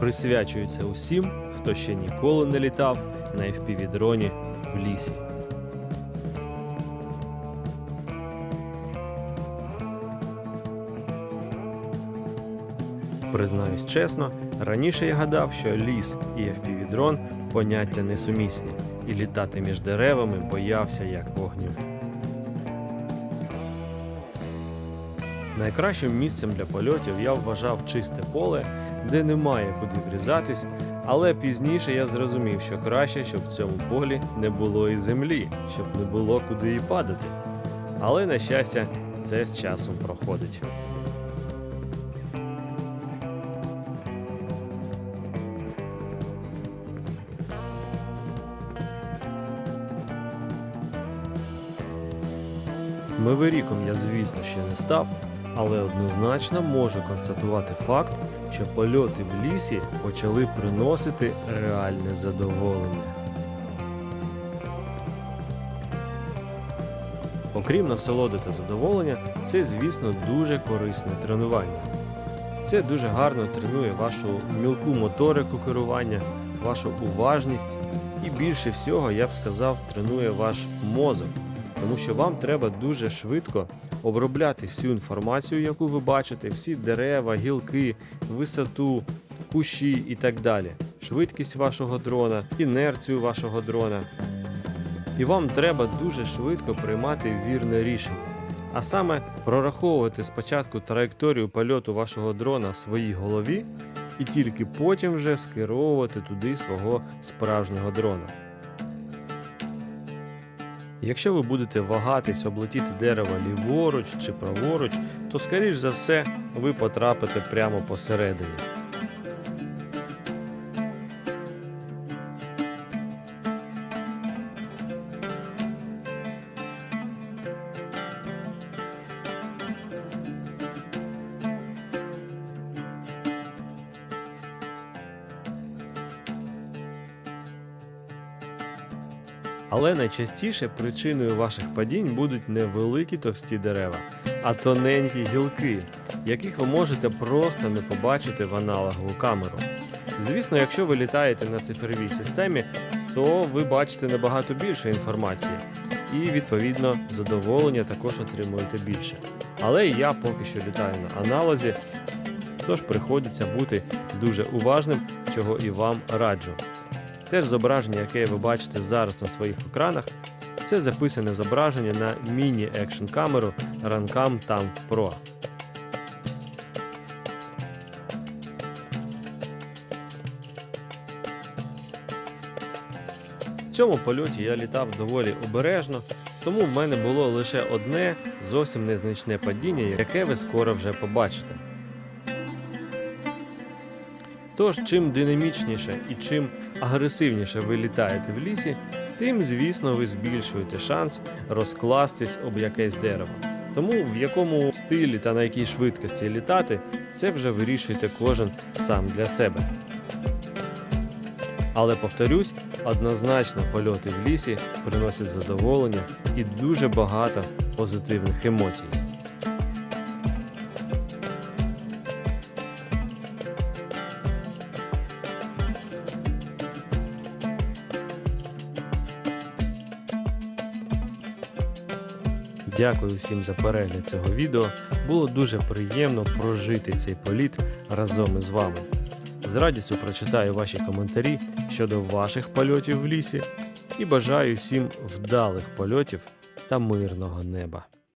присвячується усім, хто ще ніколи не літав на FPV-дроні в лісі. Признаюсь чесно, раніше я гадав, що ліс і FPV-дрон поняття несумісні, і літати між деревами боявся як вогню. Найкращим місцем для польотів я вважав чисте поле, де немає куди врізатись, але пізніше я зрозумів, що краще, щоб в цьому полі не було і землі, щоб не було куди і падати. Але, на щастя, це з часом проходить. Миверіком я, звісно, ще не став, але однозначно можу констатувати факт, що польоти в лісі почали приносити реальне задоволення. Окрім насолоди та задоволення, це, звісно, дуже корисне тренування. Це дуже гарно тренує вашу мілку моторику керування, вашу уважність і більше всього, я б сказав, тренує ваш мозок тому що вам треба дуже швидко обробляти всю інформацію, яку ви бачите, всі дерева, гілки, висоту, кущі і так далі. Швидкість вашого дрона, інерцію вашого дрона. І вам треба дуже швидко приймати вірне рішення. А саме прораховувати спочатку траєкторію польоту вашого дрона в своїй голові, і тільки потім вже скеровувати туди свого справжнього дрона. Якщо ви будете вагатись облетіти дерево ліворуч чи праворуч, то скоріш за все ви потрапите прямо посередині. Але найчастіше причиною ваших падінь будуть не великі товсті дерева, а тоненькі гілки, яких ви можете просто не побачити в аналогову камеру. Звісно, якщо ви літаєте на цифровій системі, то ви бачите набагато більше інформації, і відповідно задоволення також отримуєте більше. Але я поки що літаю на аналозі, тож приходиться бути дуже уважним, чого і вам раджу. Теж зображення, яке ви бачите зараз на своїх екранах, це записане зображення на міні-екшн камеру Runcam Tank Pro. В цьому польоті я літав доволі обережно, тому в мене було лише одне зовсім незначне падіння, яке ви скоро вже побачите. Тож, чим динамічніше і чим агресивніше ви літаєте в лісі, тим, звісно, ви збільшуєте шанс розкластись об якесь дерево. Тому в якому стилі та на якій швидкості літати, це вже вирішуєте кожен сам для себе. Але повторюсь, однозначно польоти в лісі приносять задоволення і дуже багато позитивних емоцій. Дякую всім за перегляд цього відео. Було дуже приємно прожити цей політ разом із вами. З радістю прочитаю ваші коментарі щодо ваших польотів в лісі і бажаю всім вдалих польотів та мирного неба.